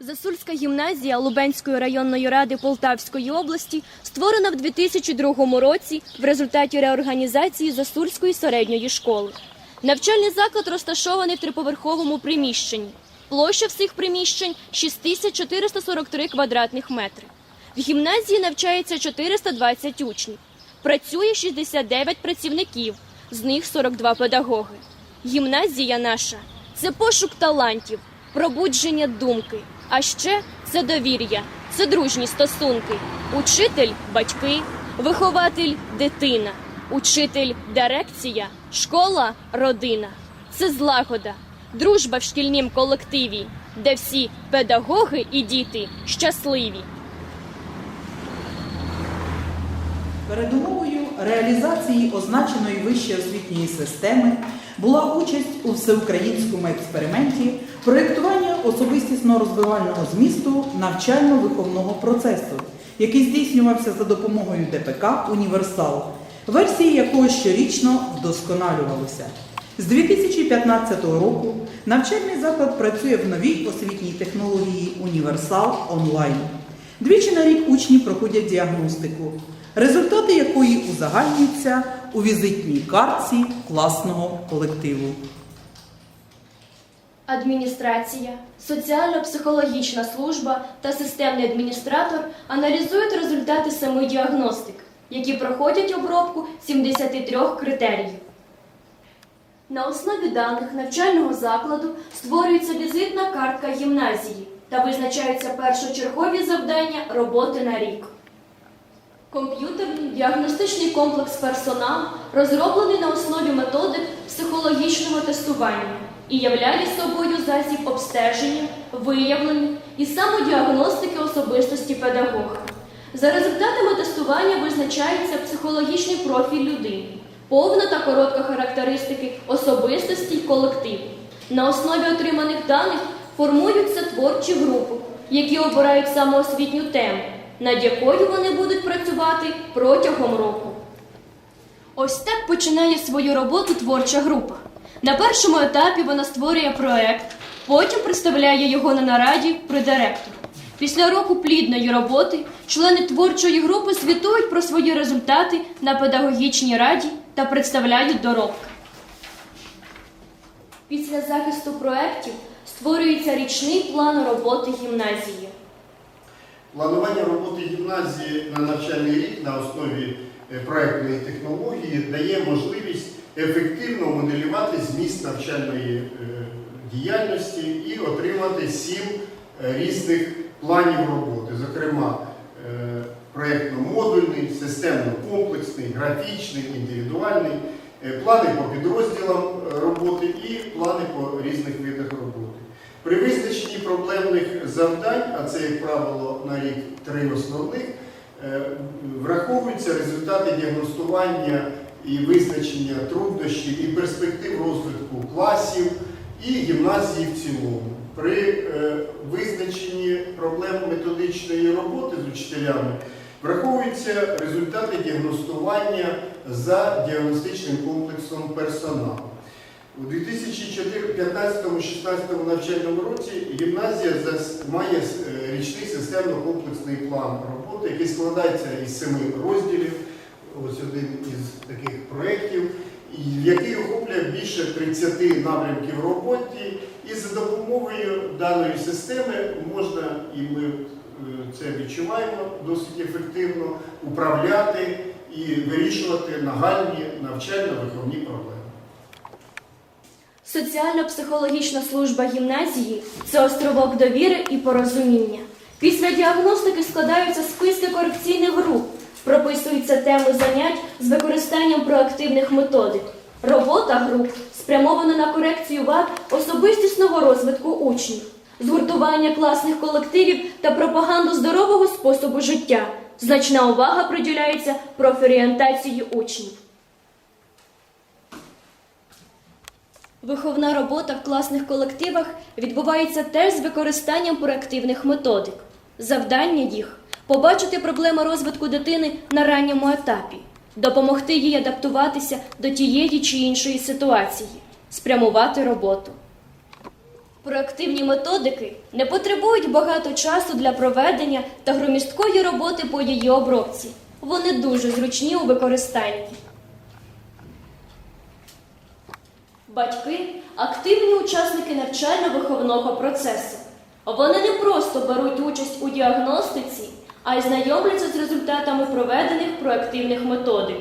Засульська гімназія Лубенської районної ради Полтавської області створена в 2002 році в результаті реорганізації Засульської середньої школи. Навчальний заклад розташований в триповерховому приміщенні. Площа всіх приміщень 6443 квадратних метри. В гімназії навчається 420 учнів. Працює 69 працівників, з них 42 педагоги. Гімназія наша це пошук талантів, пробудження думки. А ще це довір'я, це дружні стосунки. Учитель батьки, вихователь дитина, учитель дирекція, школа родина. Це злагода, дружба в шкільнім колективі, де всі педагоги і діти щасливі. Передумовою реалізації означеної вище освітньої системи була участь у всеукраїнському експерименті проєктування особистісно розвивального змісту навчально-виховного процесу, який здійснювався за допомогою ДПК Універсал, версії якого щорічно вдосконалювалися. З 2015 року навчальний заклад працює в новій освітній технології Універсал онлайн. Двічі на рік учні проходять діагностику, результати якої узагальнюються у візитній картці класного колективу. Адміністрація, соціально-психологічна служба та системний адміністратор аналізують результати семи діагностик, які проходять обробку 73 критеріїв. На основі даних навчального закладу створюється візитна картка гімназії та визначаються першочергові завдання роботи на рік. Комп'ютерний діагностичний комплекс персонал розроблений на основі методик психологічного тестування і являє собою засіб обстеження, виявлення і самодіагностики особистості педагога. За результатами тестування визначається психологічний профіль людини, повна та коротка характеристики особистості й колективу. На основі отриманих даних формуються творчі групи, які обирають самоосвітню тему, над якою вони будуть працювати протягом року. Ось так починає свою роботу творча група. На першому етапі вона створює проект, потім представляє його на нараді при директору. Після року плідної роботи члени творчої групи звітують про свої результати на педагогічній раді та представляють доробки. Після захисту проєктів створюється річний план роботи гімназії. Планування роботи гімназії на навчальний рік на основі е, проектної технології дає можливість ефективно моделювати зміст навчальної е, діяльності і отримати сім е, різних планів роботи, зокрема проєктно-модульний, системно-комплексний, графічний, індивідуальний, плани по підрозділам роботи і плани по різних видах роботи. Проблемних завдань, а це, як правило, на рік три основних, е, враховуються результати діагностування і визначення труднощів і перспектив розвитку класів і гімназії в цілому. При е, визначенні проблем методичної роботи з учителями враховуються результати діагностування за діагностичним комплексом персоналу. У 2015-16 навчальному році гімназія має е, річний системно-комплексний план роботи, який складається із семи розділів. Ось один із таких проєктів, який охоплює більше 30 напрямків роботи. І за допомогою даної системи можна, і ми е, це відчуваємо досить ефективно, управляти і вирішувати нагальні навчально-виховні проблеми. Соціально-психологічна служба гімназії це островок довіри і порозуміння. Після діагностики складаються списки корекційних груп, прописуються теми занять з використанням проактивних методик. Робота груп спрямована на корекцію вад особистісного розвитку учнів, згуртування класних колективів та пропаганду здорового способу життя. Значна увага приділяється профорієнтації учнів. Виховна робота в класних колективах відбувається теж з використанням проактивних методик. Завдання їх побачити проблеми розвитку дитини на ранньому етапі, допомогти їй адаптуватися до тієї чи іншої ситуації, спрямувати роботу. Проактивні методики не потребують багато часу для проведення та громісткої роботи по її обробці. Вони дуже зручні у використанні. Батьки активні учасники навчально-виховного процесу. Вони не просто беруть участь у діагностиці, а й знайомляться з результатами проведених проактивних методик.